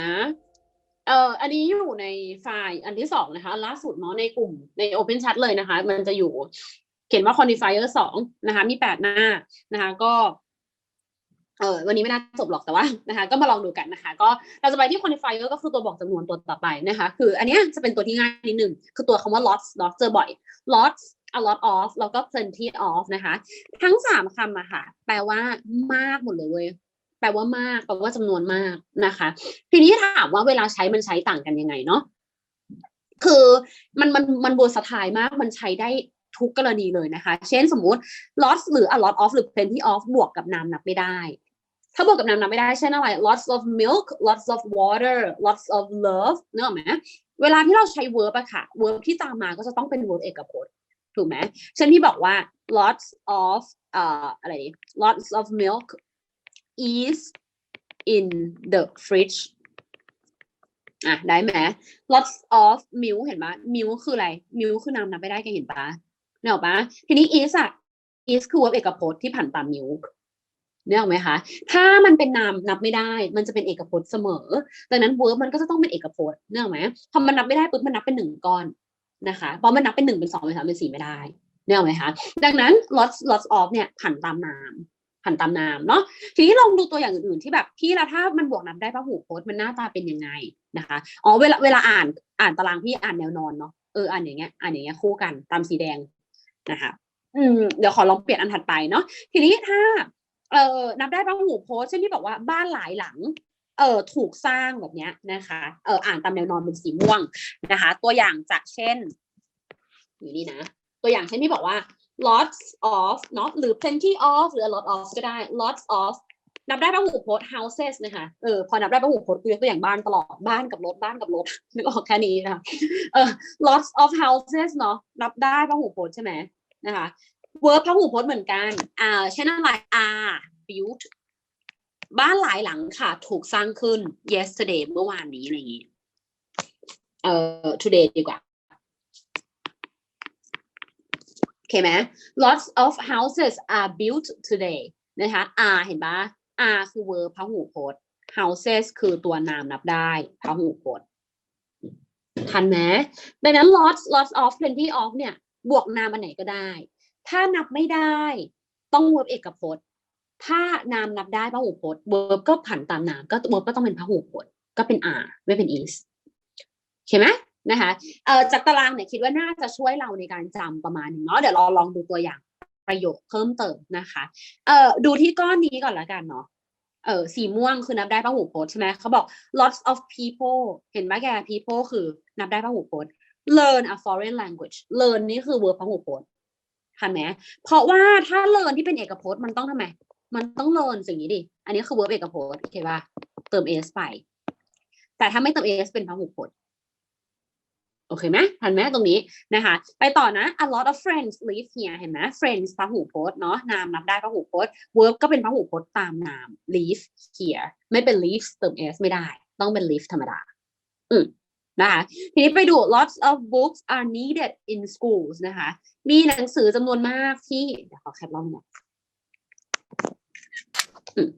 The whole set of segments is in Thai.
นะ เอ่ออันนี้อยู่ในไฟล์อันที่สองนะคะอันล่าสุดเนาะในกลุ่มใน Open Chat เลยนะคะ มันจะอยู่เขียนว่า quantifier สองนะคะ มีแปดหน้านะคะ ก็เออวันนี้ไม่น่าจบหรอกแต่ว่านะคะ ก็มาลองดูกันนะคะ ก็เราจะไปที่ quantifier ก็คือตัวบอกจำนวนตัวต่อไปนะคะ คือ อันนี้จะเป็นตัวที่ง่ายนิดหนึ่งคือตัวคำว่า lots lots เจอบ่อย lots a lot of แล้วก็ plenty of นะคะ ทั้งสามคำอะค่ะ แปลว่ามากหมดเลยเว้ย ปลว่ามากแปลว่าจำนวนมากนะคะ ทีนี้ถามว่าเวลาใช้มันใช้ต่างกันยังไงเนาะคือมันมันมันเวอร์สไตล์มากมันใช้ได้ทุกกรณีเลยนะคะ เช่นสมมุติ lots หรือ a lot of หรือ plenty of บวกกับนามนับไม่ได้ ถ้าบวกกับนามนับไม่ได้เช่นอะไร lots of milk lots of water lots of love เนอะไหมเวลาที่เราใช้ verb อะค่ะ verb ที่ตามมาก็จะต้องเป็น verb เอกพจน์ถูกไหมเช่นที่บอกว่า lots of เอ่ออะไรดี lots of milk is in the fridge อะได้ไหม lots of milk เห็นปะ milk คืออะไร milk คือนามนับไม่ได้แกเห็นปะเนี่ยหรอกปะทีนี้ is อะ is คือ verb เอกพจน์ที่ผ่านตาม milk เนี่ยหรอกไหมคะ ถ้ามันเป็นนามนับไม่ได้ มันจะเป็นเอกพจน์เสมอ ดังนั้น verb มันก็จะต้องเป็นเอกพจน์เนี่ยหรอกไหมพอมันนับไม่ได้ปุ๊บมันนับเป็นหนึ่งก้อนนะคะเพราะมันนับเป็นหนึ่งเป็นสองเป็นสามเป็นสี่ไม่ได้เนี่ยหรอกไหมคะ ดังนั้น lots lots of เนี่ยผันตามนาม ผันตามนามเนาะทีนี้ลองดูตัวอย่างอื่นๆที่แบบพี่แล้วถ้ามันบวกนับได้พหูโพจน์มันหน้าตาเป็นยังไงนะคะอ๋อเวลาเวลาอ่านอ่านตารางพี่อ่านแนวนอนเนาะเอออ่านอย่างเงี้ยอ่านอย่างเงี้ยคู่กันตามสีแดงนะคะอืมเดี๋ยวขอลองเปลี่ยนอันถัดไปเนาะทีนี้ถ้าเออนับได้พหูโพจน์เช่นที่บอกว่าบ้านหลายหลังเอ่อถูกสร้างแบบเนี้ยนะคะเอ่ออ่านตามแนวนอนเป็นสีม่วงนะคะ ตัวอย่างจากเช่น อยู่นี่นะ ตัวอย่างเช่นที่บอกว่า lots of เนาะหรือ plenty of หรือ a lot of ก็ได้ lots of นับได้พหูพจน์ houses นะคะเออพอนับได้พหูพจน์กูยกตัวอย่างบ้านตลอดบ้านกับรถบ้านกับรถนึกออกแค่นี้นะคะเออ lots of houses เนาะนับได้พหูพจน์ใช่ไหมนะคะ verb พหูพจน์เหมือนกันอ่าเช่นอะไร are built บ้านหลายหลังค่ะ ถูกสร้างขึ้น yesterday เมื่อวานนี้อะไรอย่างนี้เอ่อ today ดีกว่า โอเคไหม lots of houses are built today นะคะ are เห็นปะ are คือ verb พหูพจน์ houses คือตัวนามนับได้พหูพจน์ ทันไหมดังนั้น lots lots of plenty of เนี่ย บวกนามอันไหนก็ได้ ถ้านับไม่ได้ ต้อง verb เอกพจน์ ถ้านามนับได้พหูพจน์ verb ก็ผันตามนาม ก็ verb ก็ต้องเป็นพหูพจน์ ก็เป็น are ไม่เป็น is โอเคไหม นะคะเอ่อจากตารางเนี่ยคิดว่าน่าจะช่วยเราในการจำประมาณนึงเนาะเดี๋ยวเราลองดูตัวอย่างประโยคเพิ่มเติมนะคะเอ่อดูที่ก้อนนี้ก่อนละกันเนาะเออสีม่วงคือนับได้พหูพจน์ใช่ไหมเขาบอก lots of people เห็นไหมแก people คือนับได้พหูพจน์ learn a foreign language learn นี่คือ verb พหูพจน์ทันไหมเพราะว่าถ้า learn ที่เป็นเอกพจน์มันต้องทำไม มันต้อง learn สิ่งนี้ดิ อันนี้คือ verb เอกพจน์โอเคป่ะเติม s ไป แต่ถ้าไม่เติม s เป็นพหูพจน์ โอเคไหมทันไหมตรงนี้นะคะ ไปต่อนะ a lot of friends live here เห็นไหม friends พหูพจน์เนาะนามนับได้พหูพจน์ verb ก็เป็นพหูพจน์ตามนาม live here ไม่เป็น live เติม s ไม่ได้ ต้องเป็น live ธรรมดา อืมนะคะทีนี้ไปดู lots of books are needed in schools นะคะ มีหนังสือจำนวนมากที่เดี๋ยวขอแคปรอบหน่อยอืม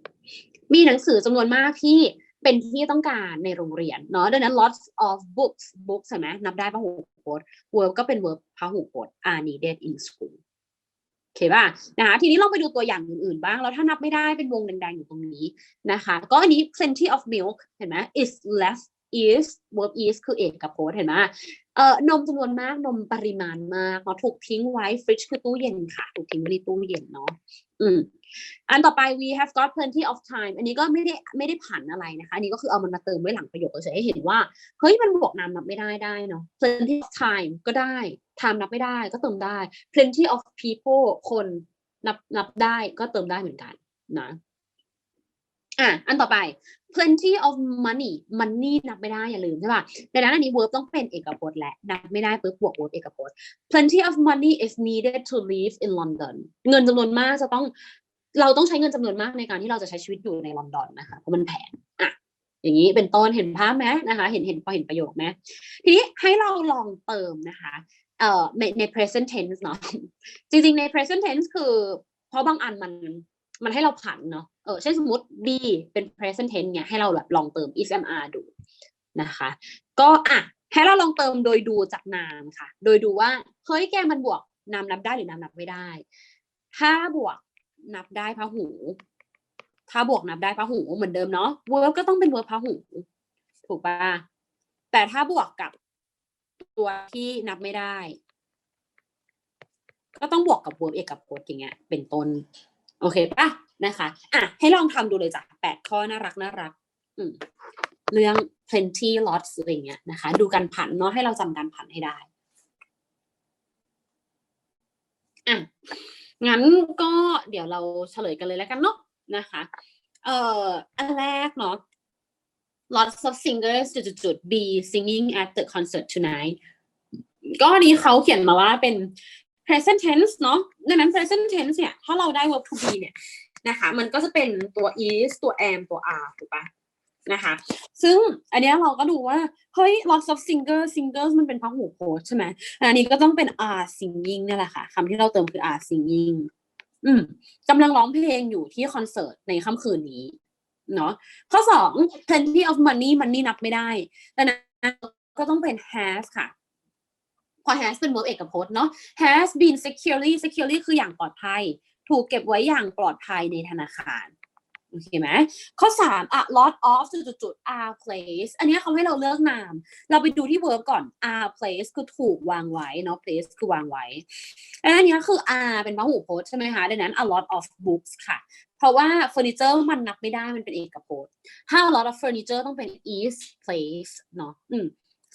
มีหนังสือจำนวนมากที่ เป็นที่ต้องการในโรงเรียนเนาะดังนั้น lots of books books ใช่ไหมนับได้พหูพจน์ verb ก็เป็น verb พหูพจน์ are needed in school โอเคป่ะนะคะทีนี้ลองไปดูตัวอย่างอื่นๆบ้าง แล้วถ้านับไม่ได้เป็นวงแดงๆอยู่ตรงนี้นะคะ ก็อันนี้ plenty of milk เห็นไหม is less is verb is คือเอกกับโพสเห็นไหม เอ่อนมจำนวนมากนมปริมาณมากเนาะถูกทิ้งไว้ fridge คือตู้เย็นค่ะ ถูกทิ้งไว้ในตู้เย็นเนาะอืมอันต่อไป we have got plenty of time อันนี้ก็ไม่ได้ไม่ได้ผันอะไรนะคะ อันนี้ก็คือเอามันมาเติมไว้หลังประโยคเฉยให้เห็นว่าเฮ้ยมันบวกนามนับไม่ได้ได้เนาะ plenty of time ก็ได้ time นับไม่ได้ก็เติมได้ plenty of people คนนับนับได้ก็เติมได้เหมือนกันนะ อะอันต่อไป plenty of money money นับไม่ได้อย่าลืมใช่ป่ะดังนั้นอันนี้ verb ต้องเป็นเอกพจน์และนับไม่ได้ปุ๊บบวก verb เอกพจน์ plenty of money is needed to live in London เงินจำนวนมากจะต้อง เราต้องใช้เงินจำนวนมากในการที่เราจะใช้ชีวิตอยู่ในลอนดอนนะคะเพราะมันแพงอะอย่างนี้เป็นต้นเห็นภาพไหมนะคะ เห็นเห็นพอเห็นประโยคไหมทีนี้ให้เราลองเติมนะคะเอ่อในใน present tense เนาะจริงๆใน present tense คือ เพราะบางอันมันมันให้เราผันเนาะ เออเช่นสมมติ B เป็น present tense เนี่ยให้เราแบบลองเติม ismr ดูนะคะ ก็อะให้เราลองเติมโดยดูจากนามค่ะ โดยดูว่าเฮ้ยแกมันบวกนามนับได้หรือนามนับไม่ได้ ถ้าบวกนับได้พหู ถ้าบวกนับได้พหูเหมือนเดิมเนาะ verb ก็ต้องเป็น verb พหู ถูกปะแต่ถ้าบวกกับตัวที่นับไม่ได้ ก็ต้องบวกกับ verb เอกพจน์อย่างเงี้ย เป็นต้น โอเคปะ นะคะอะให้ลองทำดูเลยจ้ะแปดข้อน่ารักน่ารักอืมเรื่อง plenty lots อะไรเงี้ยนะคะ ดูการผันเนาะให้เราจำการผันให้ได้อะงั้นก็เดี๋ยวเราเฉลยกันเลยแล้วกันเนาะนะคะ เอ่ออันแรกเนาะ lots of singers จุดๆ be singing at the concert tonight ก็นนี้เขาเขียนมาว่าเป็น present tense เนาะดังนั้น present tense เนี่ย ถ้าเราได้ verb to be เนี่ย นะคะ มันก็จะเป็นตัว is ตัว am ตัว are ถูกปะนะคะ ซึ่งอันนี้เราก็ดูว่า เฮ้ย lots of singers singers มันเป็นพหูโพจน์ใช่ไหมอันนี้ก็ต้องเป็น are singing เนี่ยแหละค่ะคำที่เราเติมคือ are singing อืมกำลังร้องเพลงอยู่ที่คอนเสิร์ตในค่ำคืนนี้เนาะข้อสอง plenty of money money นับไม่ได้ดังนั้นก็ต้องเป็น has ค่ะพอ has เป็น verb เอกพจน์เนาะ has been securely securely คืออย่างปลอดภัย ถูกเก็บไว้อย่างปลอดภัยในธนาคารโอเคไหมข้อสาม a lot of จุดๆ are place อันนี้เขาให้เราเลือกนาม เราไปดูที่ verb ก่อน are place คือถูกวางไว้เนาะ place คือวางไว้อันนี้คือ are เป็นพหูพจน์ใช่ไหมคะ ดังนั้น a lot of books ค่ะ เพราะว่าเฟอร์นิเจอร์มันนับไม่ได้มันเป็นเอกพจน์ ถ้า a lot of furniture ต้องเป็น is place เนาะอืม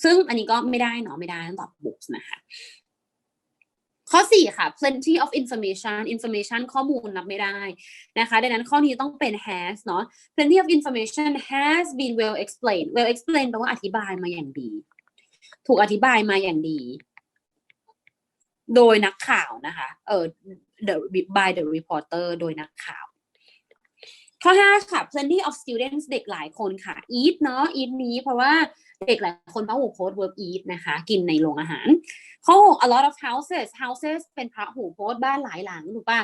ซึ่งอันนี้ก็ไม่ได้เนาะไม่ได้ต้องตอบ books นะคะ ข้อสี่ค่ะ plenty of information information ข้อมูลนับไม่ได้นะคะ ดังนั้นข้อนี้ต้องเป็น has เนาะ plenty of information has been well explained well explained แปลว่าอธิบายมาอย่างดี ถูกอธิบายมาอย่างดี โดยนักข่าวนะคะ เออ the by the reporter โดยนักข่าว ข้อห้าค่ะ plenty of students เด็กหลายคนค่ะ eat เนาะ eat นี้เพราะว่าเด็กหลายคนพระหูโพส verb eat นะคะ กินในโรงอาหาร ข้อหก a lot of houses houses เป็นพระหูโพสบ้านหลายหลังถูกป่ะ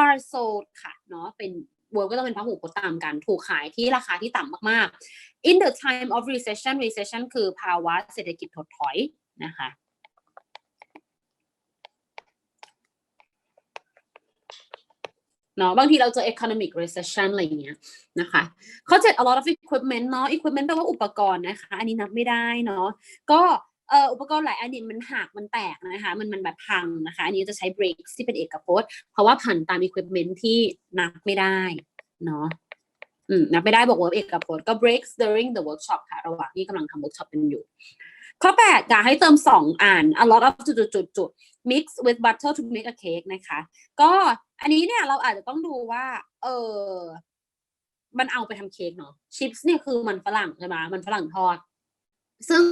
are sold ค่ะเนาะเป็น verb ก็ต้องเป็นพระหูโพสตามกัน ถูกขายที่ราคาที่ต่ำมากๆ in the time of recession recession คือภาวะเศรษฐกิจถดถอยนะคะ เนาะบางทีเราเจอ economic recession อะไรอย่างเงี้ยนะคะข้อเจ็ด a lot of equipment เนาะ equipment แปลว่าอุปกรณ์นะคะ อันนี้นับไม่ได้เนาะก็เอ่ออุปกรณ์หลายอันนี้มันหักมันแตกนะคะมันมันแบบพังนะคะอันนี้จะใช้ breaks ที่เป็นเอกพจน์ เพราะว่าผันตาม equipment ที่นับไม่ได้เนาะอืมนับไม่ได้บอกว่าเอกพจน์ก็ breaks during the workshop ค่ะ ระหว่างที่กำลังทำ workshop กันอยู่ ข้อแปดอยากให้เติมสองอ่าน a lot of จุดจุดจุดจุด mix with butter to make a cake นะคะ ก็ อันนี้เนี่ยเราอาจจะต้องดูว่า เออมันเอาไปทำเค้กเนาะชิปส์เนี่ยคือมันฝรั่งใช่ไหมมันฝรั่งทอด ซึ่ง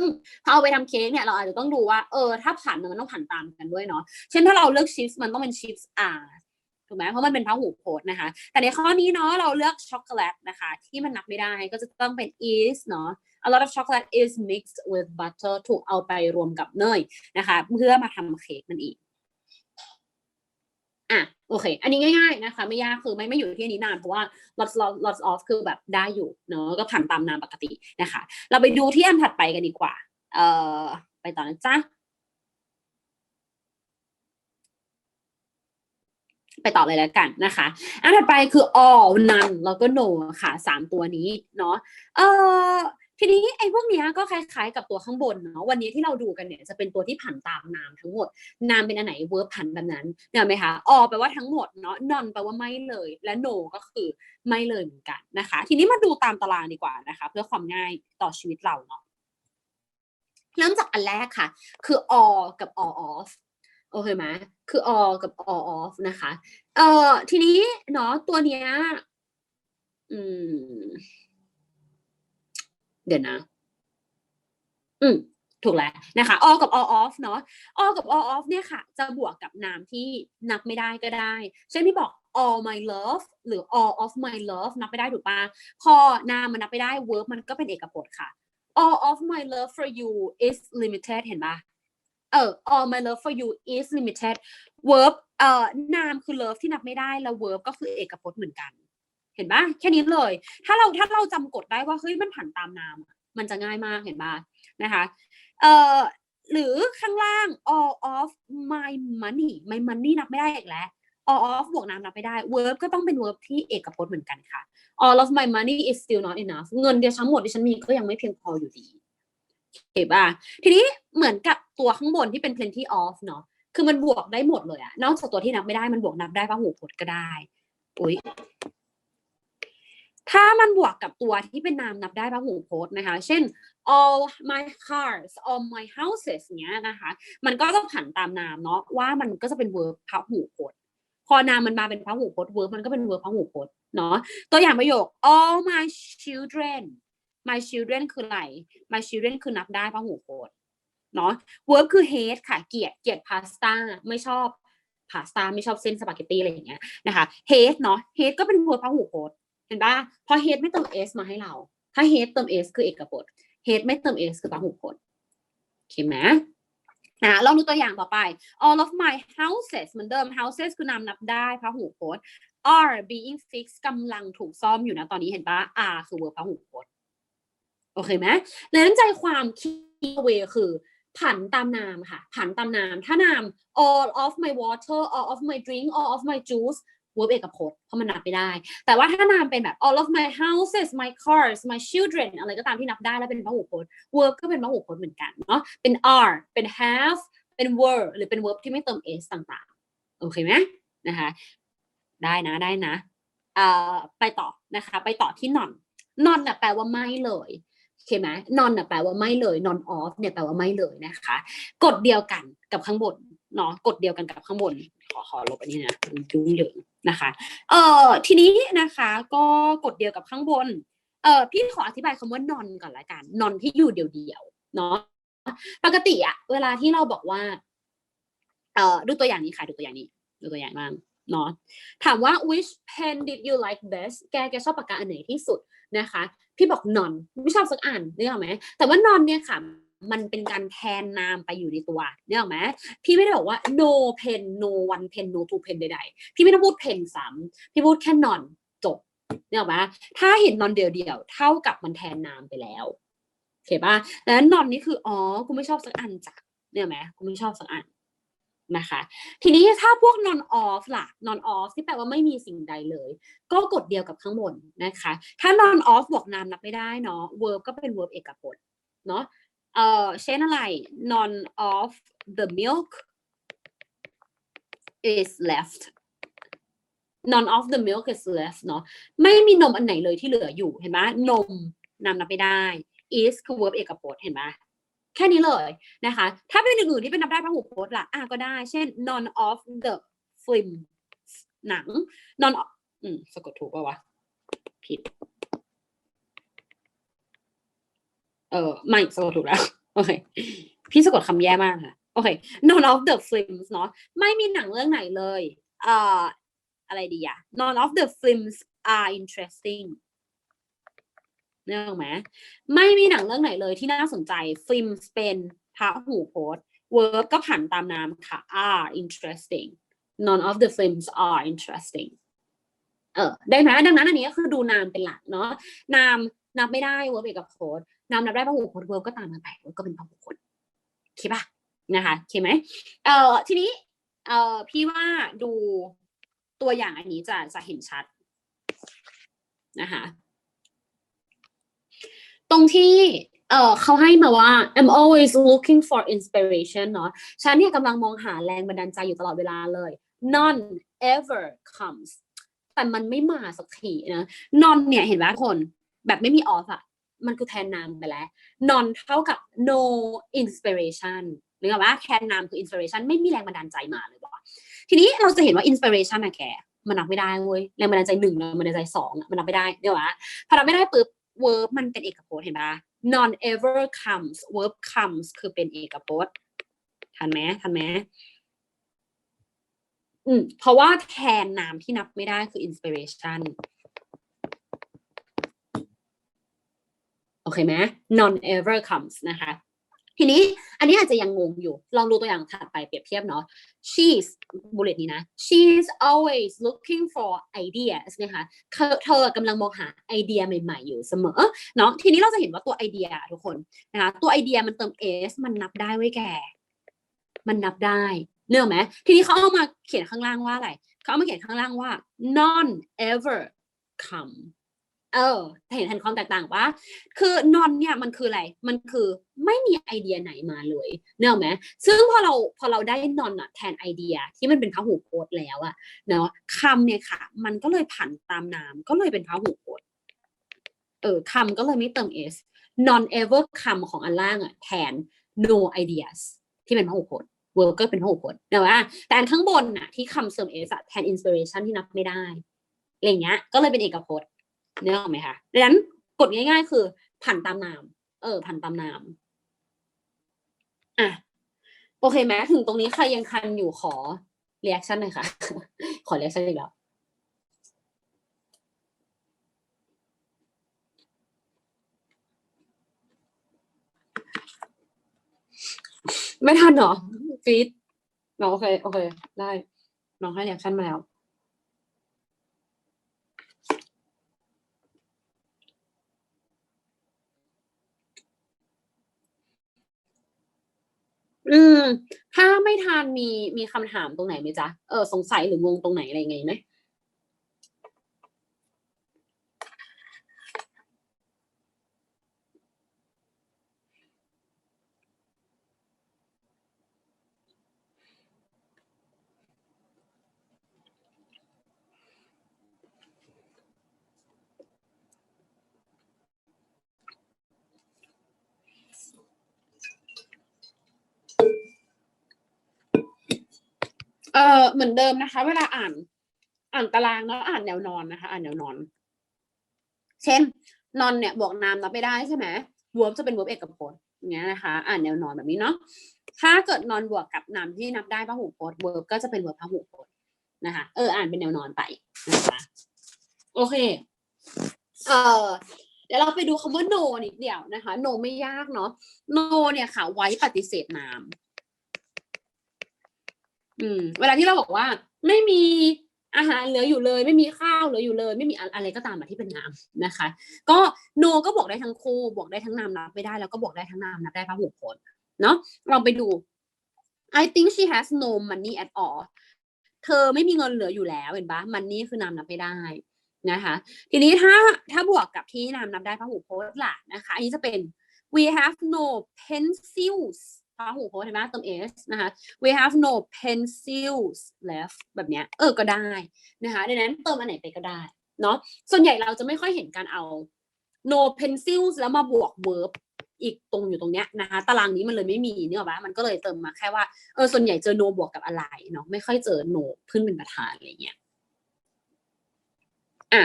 พอเอาไปทำเค้กเนี่ยเราอาจจะต้องดูว่าเออถ้าผันเนี่ยมันต้องผันตามกันด้วยเนาะเช่นถ้าเราเลือกชิปส์มันต้องเป็นชิปส์อาถูกไหมเพราะมันเป็นพหูพจน์นะคะ แต่ในข้อนี้เนาะเราเลือกช็อกโกแลตนะคะ ที่มันนับไม่ได้ก็จะต้องเป็น is เนาะ a lot of chocolate is mixed with butter ถูกเอาไปรวมกับเนยนะคะ เพื่อมาทำเค้กมันอีก อะโอเค อันนี้ง่ายๆนะคะ ไม่ยากคือไม่ไม่อยู่ที่นี้นานเพราะว่า lots lots of คือแบบได้อยู่เนอะก็ผันตามนามปกตินะคะ เราไปดูที่อันถัดไปกันดีกว่า เอ่อไปต่อนะจ๊ะไปต่อเลยแล้วกันนะคะ อันถัดไปคือ all none แล้วก็ no ค่ะสามตัวนี้เนาะเอ่อ ทีนี้ไอ้พวกเนี้ยก็คล้ายๆกับตัวข้างบนเนาะวันนี้ที่เราดูกันเนี่ยจะเป็นตัวที่ผันตามนามทั้งหมด นามเป็นอันไหนเวิร์บผันแบบนั้นเนี่ยไหมคะ all แปลว่าทั้งหมดเนาะ none แปลว่าไม่เลย และ no ก็คือไม่เลยเหมือนกันนะคะ ทีนี้มาดูตามตารางดีกว่านะคะ เพื่อความง่ายต่อชีวิตเราเนาะเริ่มจากอันแรกค่ะ คือ all กับ all off โอเคไหมคือ all กับ all off นะคะเอ่อทีนี้เนาะตัวเนี้ยอืม เดี๋ยวนะ อืมถูกแล้วนะคะ all กับ all off เนาะ all กับ all off เนี่ยค่ะ จะบวกกับนามที่นับไม่ได้ก็ได้ เช่นที่บอก all my love หรือ all of my love นับไม่ได้ถูกปะพอนามมันนับไม่ได้ verb มันก็เป็นเอกพจน์ค่ะ all of my love for you is limited เห็นปะเออ all my love for you is limited verb เอ่อนามคือ love ที่นับไม่ได้ แล้ว verb ก็คือเอกพจน์เหมือนกัน เห็นปะแค่นี้เลย ถ้าเราถ้าเราจำกฎได้ว่าเฮ้ยมันผันตามนามอะมันจะง่ายมากเห็นปะนะคะเอ่อหรือข้างล่าง all of my money my money นับไม่ได้อีกแล้ว all of บวกนามนับไม่ได้ verb ก็ต้องเป็น verb ที่เอกพจน์เหมือนกันค่ะ all of my money is still not enough เงินเดียวทั้งหมดที่ฉันมีก็ยังไม่เพียงพออยู่ดีเห็นป่ะทีนี้เหมือนกับตัวข้างบนที่เป็น plenty of เนาะคือมันบวกได้หมดเลยอะนอกจากตัวที่นับไม่ได้มันบวกนับได้พหูพจน์ก็ได้อุ้ย ถ้ามันบวกกับตัวที่เป็นนามนับได้พหูพจน์นะคะ เช่น all my cars all my houses เนี้ยนะคะ มันก็ต้องผันตามนามเนาะว่ามันก็จะเป็น verb พหูพจน์พอนามมันมาเป็นพหูพจน์ verb มันก็เป็น verb พหูพจน์เนาะตัวอย่างประโยค all my children my children คืออะไร my children คือนับได้พหูพจน์เนาะ verb คือ hate ค่ะเกลียดเกลียดพาสต้าไม่ชอบพาสต้าไม่ชอบเส้นสปาเกตตี้อะไรอย่างเงี้ยนะคะ hate เนาะ hate ก็เป็น verb พหูพจน์ เห็นปะพอ hate ไม่เติม s มาให้เรา ถ้า hate เติม s คือเอกพจน์ hate ไม่เติม s คือพหูพจน์โอเคไหมนะลองดูตัวอย่างต่อไป all of my houses เหมือนเดิม houses คือนามนับได้พหูพจน์ are being fixed กำลังถูกซ่อมอยู่นะตอนนี้เห็นปะ are คือ verb พหูพจน์โอเคไหมแล้วใจความ key way คือผันตามนามค่ะ ผันตามนาม ถ้านาม all of my water all of my drink all of my juice verb เอกพจน์เพราะมันนับไม่ได้ แต่ว่าถ้านามเป็นแบบ all of my houses my cars my children อะไรก็ตามที่นับได้แล้วเป็นพหูพจน์ verb ก็เป็นพหูพจน์เหมือนกันเนาะเป็น are เป็น have เป็น were หรือเป็น verb ที่ไม่เติม s ต่างๆ โอเคไหมนะคะได้นะได้นะเอ่อไปต่อนะคะ ไปต่อที่ non non น่ะแปลว่าไม่เลยโอเคไหม non น่ะแปลว่าไม่เลย non off เนี่ยแปลว่าไม่เลยนะคะ กฎเดียวกันกับข้างบน เนาะกฎเดียวกันกับข้างบน ขอขอลบอันนี้นะมันยุ่งเหยิงนะคะ เอ่อทีนี้นะคะก็กฎเดียวกับข้างบน เอ่อพี่ขออธิบายคำว่า non ก่อนละกัน non ที่อยู่เดียวๆเนาะปกติอะเวลาที่เราบอกว่า เอ่อดูตัวอย่างนี้ค่ะดูตัวอย่างนี้ ดูตัวอย่างบ้างเนาะถามว่า which pen did you like best แกแกชอบปากกาอันไหนที่สุดนะคะ พี่บอก non ไม่ชอบสักอันนึกออกไหมแต่ว่า non เนี่ยค่ะ มันเป็นการแทนนามไปอยู่ในตัวเนึกออไหมพี่ไม่ได้บอกว่า no pen no one pen no two pen ใดๆ พี่ไม่ต้องพูด pen ซ้ำพี่พูดแค่ non จบเนึกออไหมถ้าเห็น non เดียวๆ เท่ากับมันแทนนามไปแล้วโอเคป่ะแล้ว non นี่คืออ๋อกูไม่ชอบสักอันจ้ะเนี่ยไหมกูไม่ชอบสักอันนะคะทีนี้ถ้าพวก non off ล่ะ non off ที่แปลว่าไม่มีสิ่งใดเลย ก็กดเดียวกับข้างบนนะคะ ถ้า non off บวกนามนับไม่ได้เนาะ verb ก็เป็น verb เอกพจน์เนาะ เอ่อเช่นอะไร non of the milk is left non of the milk is left เนาะไม่มีนมอันไหนเลยที่เหลืออยู่เห็นไหมนมนามนับไม่ได้ is คือ verb เอกพจน์เห็นไหมแค่นี้เลยนะคะ ถ้าเป็นอื่นๆที่เป็นนับได้พหูพจน์ล่ะอะก็ได้ เช่น non of the film หนัง non of อืมสะกดถูกป่าวะ ผิด เออไม่สะกดถูกแล้ว โอเค พี่สะกดคำแย่มากค่ะ โอเค none of the films เนาะไม่มีหนังเรื่องไหนเลยเอ่ออะไรดีอะ none of the films are interesting เนื่องไหมไม่มีหนังเรื่องไหนเลยที่น่าสนใจ films เป็นพระหูโพจน์ verb ก็ผันตามนามค่ะ are interesting none of the films are interesting เออได้ไหมดังนั้นอันนี้ก็คือดูนามเป็นหลักเนาะนามนับไม่ได้ verb เอกพจน์ นามนับได้พหูพจน์ verb ก็ตามมาไปดก็เป็นพหูพจน์โอเคป่ะนะคะโอเคไหมเอ่อทีนี้เอ่อพี่ว่าดูตัวอย่างอันนี้จะจะเห็นชัดนะคะตรงที่เอ่อเขาให้มาว่า I'm always looking for inspiration เนาะฉันเนี่ยกำลังมองหาแรงบันดาลใจอยู่ตลอดเวลาเลย none ever comes แต่มันไม่มาสักทีนะ none เนี่ยเห็นไหมทุกคน แบบไม่มี off อะ มันคือแทนนามไปแล้ว non เท่ากับ no inspiration หรือว่าแทนนามคือ inspiration ไม่มีแรงบันดาลใจมาเลยว่ะทีนี้เราจะเห็นว่า inspiration อะแกมันนับไม่ได้เว้ยแรงบันดาลใจหนึ่งแรงบันดาลใจสองมันนับไม่ได้เดี๋ยววะพอนับไม่ได้ปุ๊บ verb มันเป็นเอกพจน์เห็นปะ non ever comes verb comes คือเป็นเอกพจน์ทันไหมทันไหมอืมเพราะว่าแทนนามที่นับไม่ได้คือ inspiration อเคไหม non ever comes นะคะ ทีนี้อันนี้อาจจะยังงงอยู่ ลองดูตัวอย่างถัดไปเปรียบเทียบเนาะ she's บุลเลตนี้นะ she's always looking for ideas นะคะเธอกำลังมองหาไอเดียใหม่ๆอยู่เสมอเนาะทีนี้เราจะเห็นว่าตัวไอเดียทุกคนนะคะตัวไอเดียมันเติม s มันนับได้ไว้แก่ มันนับได้เนื่องไหมทีนี้เขาเอามาเขียนข้างล่างว่าอะไรเขาเอามาเขียนข้างล่างว่า non ever come เออเห็นเห็นความแตกต่างปะคือนอนเนี่ยมันคืออะไร มันคือไม่มีไอเดียไหนมาเลยเนอะไหมซึ่งพอเราพอเราได้นอนอะแทนไอเดียที่มันเป็นพหูพจน์แล้วอะเนาะคำเนี่ยค่ะ มันก็เลยผันตามนามก็เลยเป็นพหูพจน์เออคำก็เลยไม่เติม s non ever คำของอันล่างอะแทน no ideas ที่เป็นพหูพจน์ verb ก็เป็นพหูพจน์เนอะว่าแต่อันข้างบนน่ะที่คำเติม s อะแทน inspiration ที่นับไม่ได้อะไรเงี้ย ก็เลยเป็นเอกพจน์ เนื้อออกไหมคะดังนั้นกดง่าย ๆ คือ ผันตามนาม เออ ผันตามนาม อะ โอเคไหมถึงตรงนี้ใครยังคันอยู่ขอเรีแอคชั่นหน่อยค่ะ ขอเรีแอคชั่นอีกแล้วไม่ทันเหรอฟีดน้องโอเค โอเค ได้ น้องให้เรีแอคชั่นมาแล้ว อืม ถ้าไม่ทานมีมีคำถามตรงไหนไหมจ๊ะเออสงสัยหรืองงตรงไหนอะไรไงไหม เอเหมือนเดิมนะคะ เวลาอ่าน อ่านตารางแล้วอ่านแนวนอนนะคะ อ่านแนวนอน เช่น นอนเนี่ยบวกนามนับไม่ได้ใช่ไหม verb จะเป็น verb เอกพจน์อย่างเงี้ยนะคะ อ่านแนวนอนแบบนี้เนาะถ้าเกิดนอนบวกกับนามที่นับได้พหูพจน์ verb ก็จะเป็น verb พหูพจน์นะคะ เอออ่านเป็นแนวนอนไปนะคะโอเค เออเดี๋ยวเราไปดูคำว่า no นิดเดียวนะคะ no ไม่ยากเนาะ no เนี่ยค่ะ ไว้ปฏิเสธนาม อืม เวลาที่เราบอกว่า ไม่มีอาหารเหลืออยู่เลย ไม่มีข้าวเหลืออยู่เลย ไม่มีอะไรก็ตามอะที่เป็นนามนะคะ ก็ no ก็บอกได้ทั้งคู่บอกได้ทั้งนามนับไม่ได้แล้วก็บอกได้ทั้งนามนับได้พหูพจน์เนาะเราไปดู I think she has no money at all เธอไม่มีเงินเหลืออยู่แล้วเห็นปะ money คือนามนับไม่ได้นะคะ ทีนี้ถ้าถ้าบวกกับที่นามนับได้พระหูโพจน์ล่ะนะคะ อันนี้จะเป็น we have no pencils พหูพจน์เห็นไหมเติม s นะคะ we have no pencils left แบบเนี้ยเออก็ได้นะคะดังนั้นเติมอันไหนไปก็ได้เนาะส่วนใหญ่เราจะไม่ค่อยเห็นการเอา no pencils แล้วมาบวก verb อีกตรงอยู่ตรงเนี้ยนะคะตารางนี้มันเลยไม่มีเนกอะปะมันก็เลยเติมมาแค่ว่าเออส่วนใหญ่เจอ no บวกกับอะไรเนาะไม่ค่อยเจอ no ขึ้นเป็นประธานอะไรเงี้ยอะ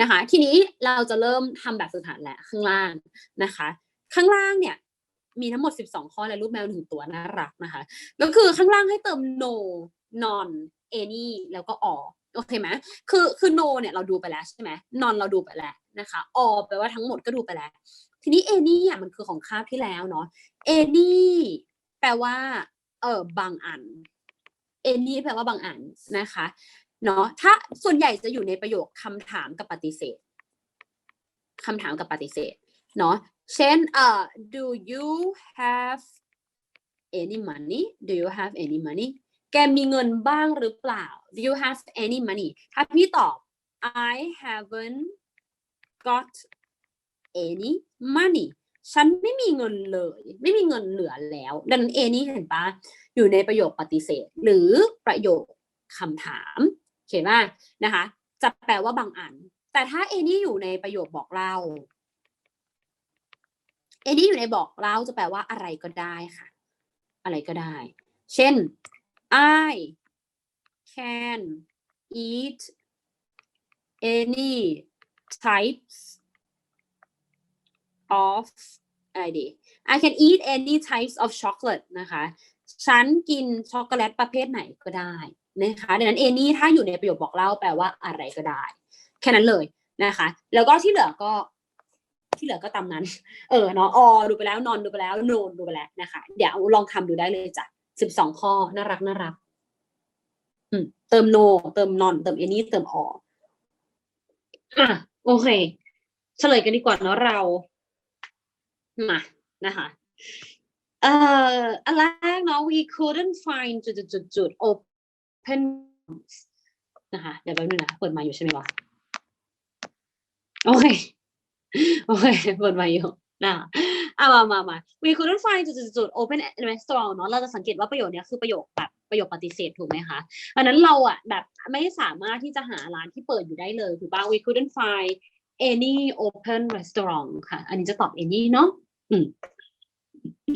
นะคะ ทีนี้เราจะเริ่มทำแบบฝึกหัดแหละข้างล่างนะคะ ข้างล่างเนี่ย มีทั้งหมด 12 ข้อและรูปแมวหนึ่งตัวน่ารักนะคะ ก็คือข้างล่างให้เติม no non any แล้วก็ all โอเคไหมคือคือ no เนี่ยเราดูไปแล้วใช่ไหม non เราดูไปแล้วนะคะ all แปลว่าทั้งหมดก็ดูไปแล้ว ทีนี้ any อะมันคือของคาบที่แล้วเนาะ any แปลว่าเออบางอัน any แปลว่าบางอันนะคะเนาะถ้าส่วนใหญ่จะอยู่ในประโยคคำถามกับปฏิเสธคำถามกับปฏิเสธเนาะ เช่นเอ่อ do you have any money do you have any money แกมีเงินบ้างหรือเปล่า do you have any money ถ้าพี่ตอบ I haven't got any money ฉันไม่มีเงินเลย ไม่มีเงินเหลือแล้ว ดังนั้น any เห็นปะอยู่ในประโยคปฏิเสธ หรือประโยคคำถามเขียนว่านะคะ จะแปลว่าบางอัน แต่ถ้า any อยู่ในประโยคบอกเล่า เอนี่อยู่ในบอกเล่าจะแปลว่าอะไรก็ได้ค่ะ อะไรก็ได้ เช่น I can eat any types of อะไรดี I can eat any types of chocolate นะคะ ฉันกินช็อกโกแลตประเภทไหนก็ได้นะคะ ดังนั้น any ถ้าอยู่ในประโยคบอกเล่าแปลว่าอะไรก็ได้ แค่นั้นเลยนะคะ แล้วก็ที่เหลือก็ ที่เหลือก็ตามนั้น เออเนาะอดูไปแล้วนอนดูไปแล้วโนนดูไปแล้วนะคะ เดี๋ยวลองทำดูได้เลยจ้ะสิบสองข้อน่ารักน่ารักอืมเติมโน เติมนอน เติมเอนี่เติมออะโอเคเฉลยกันดีกว่าเนาะเรามานะคะ เอ่ออันแรกเนาะ we couldn't find จุดจุดจุดจุด open นะคะ เดี๋ยวแป๊บนึงนะเปิดมาอยู่ใช่ไหมวะ โอเค โอเคเปิดมาอยู่นะอะมามามา we couldn't find จุดจุดจุด open restaurant เนาะเราจะสังเกตว่าประโยคนี้คือประโยคแบบประโยคปฏิเสธถูกไหมคะอันนั้นเราอะแบบไม่สามารถที่จะหาร้านที่เปิดอยู่ได้เลยถูกป่ะ we couldn't find any open restaurant ค่ะ อันนี้จะตอบ any เนาะอืม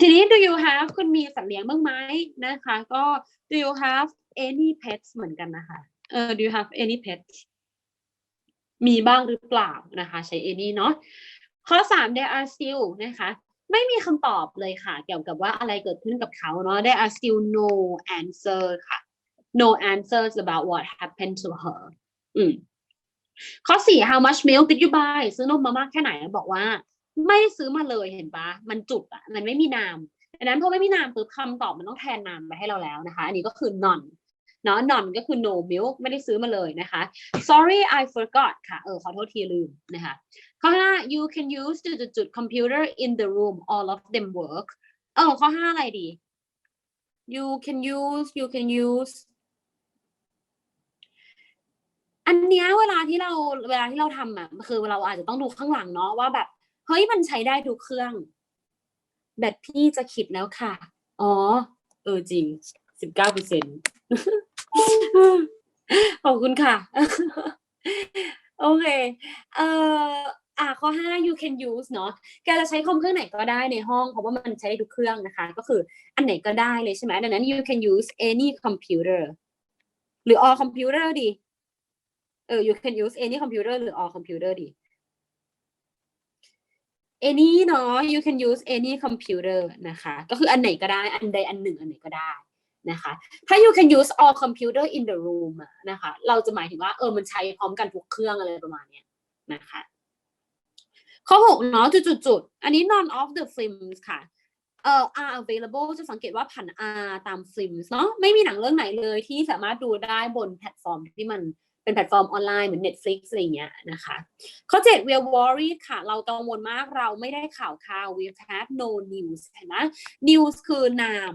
ทีนี้ do you have คุณมีสัตว์เลี้ยงบ้างไหมนะคะ ก็ do you have any pets เหมือนกันนะคะเออ do you have any pets มีบ้างหรือเปล่านะคะ ใช้ any เนาะ ข้อสาม there are still นะคะไม่มีคำตอบเลยค่ะ เกี่ยวกับว่าอะไรเกิดขึ้นกับเขาเนาะ there are still no answer ค่ะ no answers about what happened to her อืมข้อสี่ how much milk did you buy ซื้อนมมามากแค่ไหน บอกว่า ไม่ซื้อมาเลยเห็นปะมันจุกอะมันไม่มีนามดังนั้นพอไม่มีนามปุ๊บคำตอบมันต้องแทนนามไปให้เราแล้วนะคะ อันนี้ก็คือ none เนาะ non ก็คือ no milk ไม่ได้ซื้อมาเลยนะคะ sorry I forgot ค่ะเออขอโทษทีลืมนะคะข้อห้า you can use จุดจุด computer in the room all of them work เออข้อห้าอะไรดี you can use you can use อันเนี้ยเวลาที่เราเวลาที่เราทำอะคือเราอาจจะต้องดูข้างหลังเนาะว่าแบบเฮ้ยมันใช้ได้ทุกเครื่อง แบตพี่จะขิดแล้วค่ะ อ๋อ เออจริงสิบเก้าเปอร์เซ็น ขอบคุณค่ะ โอเค เอ่ออ่าข้อห้า you can use เนาะแกจะใช้คอมเครื่องไหนก็ได้ในห้อง เพราะว่ามันใช้ได้ทุกเครื่องนะคะ ก็คืออันไหนก็ได้เลยใช่ไหมดังนั้น you can use any computer หรือ all computer ดีเออ you can use any computer หรือ all computer ดี any เนาะ you can use any computer นะคะ ก็คืออันไหนก็ได้ อันใดอันหนึ่งอันไหนก็ได้ นะคะถ้า you can use all computer in the room นะคะเราจะหมายถึงว่าเออมันใช้พร้อมกันทุกเครื่องอะไรประมาณนี้นะคะข้อหกเนาะจุดๆๆอันนี้ none of the films ค่ะเอ่อ are available จะสังเกตว่าผัน R ตาม films เนาะไม่มีหนังเรื่องไหนเลยที่สามารถดูได้บนแพลตฟอร์มที่มันเป็นแพลตฟอร์มออนไลน์เหมือน Netflix อะไรเงี้ยนะคะข้อ7 we are worried ค่ะ เรากังวลมากเราไม่ได้ข่าวข่าว we've had no news เห็นไหม news คือนาม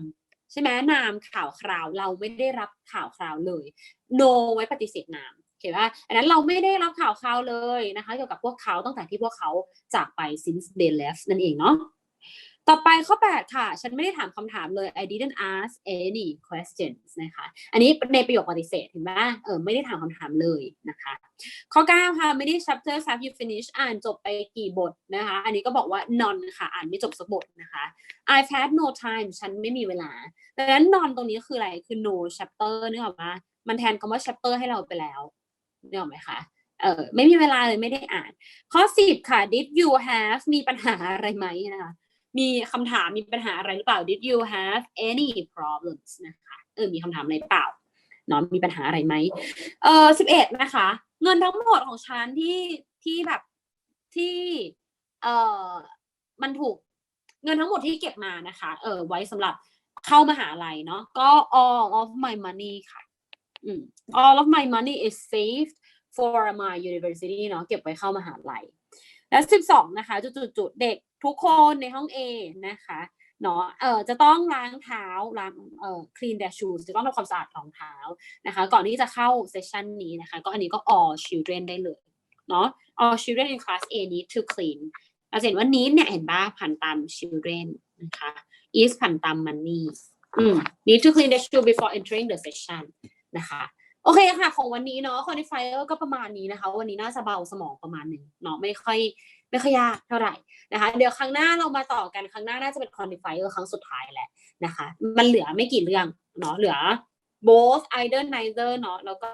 ใช่ไหมนามข่าวคราวเราไม่ได้รับข่าวคราวเลย no ไว้ปฏิเสธนามเขียนว่าอันนั้นเราไม่ได้รับข่าวคราวเลยนะคะ เกี่ยวกับพวกเขาตั้งแต่ที่พวกเขาจากไป since they left นั่นเองเนาะ ต่อไปข้อ 8 ค่ะ ฉันไม่ได้ถามคำถามเลย I didn't ask any questions นะคะ อันนี้ในประโยคปฏิเสธเห็นไหมเออไม่ได้ถามคำถามเลยนะคะ ข้อ 9 ค่ะ ไม่ได้ chapter have you finished อ่านจบไปกี่บทนะคะ อันนี้ก็บอกว่า none ค่ะ อ่านไม่จบสักบทนะคะ I've had no time ฉันไม่มีเวลาดังนั้น none ตรงนี้คืออะไร คือ no chapter นึกออกปะมันแทนคำว่า chapter ให้เราไปแล้วนึกออกไหมคะเออไม่มีเวลาเลยไม่ได้อ่าน ข้อ10ค่ะ did you have มีปัญหาอะไรไหมนะคะ มีคำถามมีปัญหาอะไรหรือเปล่า did you have any problems นะคะเออมีคำถามอะไรเปล่าเนาะมีปัญหาอะไรไหมเออสิบเอ็ดนะคะ เงินทั้งหมดของฉันที่ที่แบบที่เออมันถูกเงินทั้งหมดที่เก็บมานะคะ เออไว้สำหรับเข้ามหาลัยเนาะก็ all of my money ค่ะอืม all of my money is saved for my university เนาะเก็บไว้เข้ามหาลัย และสิบสองนะคะ จุดๆเด็ก ทุกคนในห้อง A นะคะเนาะเออจะต้องล้างเท้าล้างเอ่อ clean their shoes จะต้องทำความสะอาดรองเท้านะคะ ก่อนที่จะเข้าเซสชันนี้นะคะ ก็อันนี้ก็ all children ได้เลยเนาะ all children in class A need to clean เราจะเห็นว่า need เนี่ยเห็นป่ะผันตาม children นะคะ is ผันตาม money อืม need to clean their shoe before entering the session นะคะโอเคค่ะ ของวันนี้เนาะ qualifier ก็ประมาณนี้นะคะ วันนี้น่าจะเบาสมองประมาณหนึ่งเนาะไม่ค่อย ไม่ค่อยยากเท่าไหร่นะคะ เดี๋ยวครั้งหน้าเรามาต่อกันครั้งหน้าน่าจะเป็น qualifier ครั้งสุดท้ายแหละนะคะ มันเหลือไม่กี่เรื่องเนาะเหลือ both either neither เนาะแล้วก็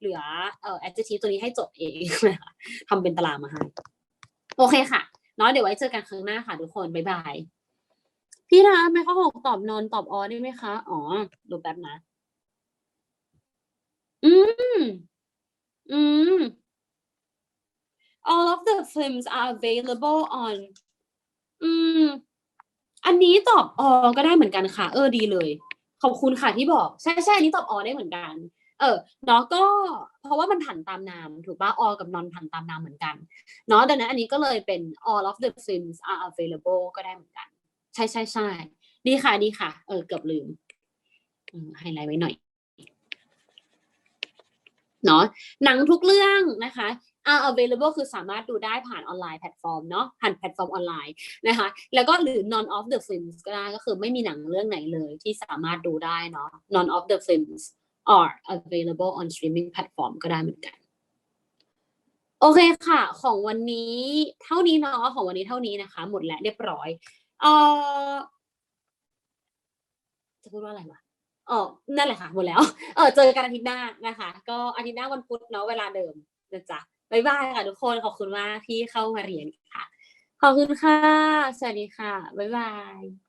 เหลือเอ่อ adjective ตัวนี้ให้จดเองนะคะทำเป็นตารางมาให้ โอเคค่ะเนาะเดี๋ยวไว้เจอกันครั้งหน้าค่ะทุกคน บ๊ายบาย พี่นะไม่ข้อหกตอบนอนตอบออได้ไหมคะ อ๋อดูแป๊บนะ อืม อืม all of the films are available on อืม อันนี้ตอบออก็ได้เหมือนกันค่ะ เออดีเลย ขอบคุณค่ะที่บอก ใช่ใช่อันนี้ตอบออได้เหมือนกัน เออเนาะก็เพราะว่ามันผันตามนาม ถูกป่ะออกับนอนผันตามนามเหมือนกันเนาะดังนั้นอันนี้ก็เลยเป็น all of the films are available ก็ได้เหมือนกัน ใช่ใช่ใช่ดีค่ะดีค่ะ เออเกือบลืมไฮไลท์ไว้หน่อยเนาะหนังทุกเรื่องนะคะ are available คือสามารถดูได้ผ่านออนไลน์แพลตฟอร์มเนาะผ่านแพลตฟอร์มออนไลน์นะคะแล้วก็หรือ non of the films ก็ได้ก็คือไม่มีหนังเรื่องไหนเลยที่สามารถดูได้เนาะ non of the films are available on streaming platform ก็ได้เหมือนกัน โอเคค่ะ ของวันนี้เท่านี้เนาะของวันนี้เท่านี้นะคะ หมดแล้วเรียบร้อยเออจะพูดว่าอะไรวะอ๋อนั่นแหละค่ะ หมดแล้ว เออเจอกันอาทิตย์หน้านะคะ ก็อาทิตย์หน้าวันพุธเนาะเวลาเดิมนะจ๊ะ บ๊ายบายค่ะทุกคนขอบคุณมากที่เข้ามาเรียนค่ะ ขอบคุณค่ะ สวัสดีค่ะ บ๊ายบาย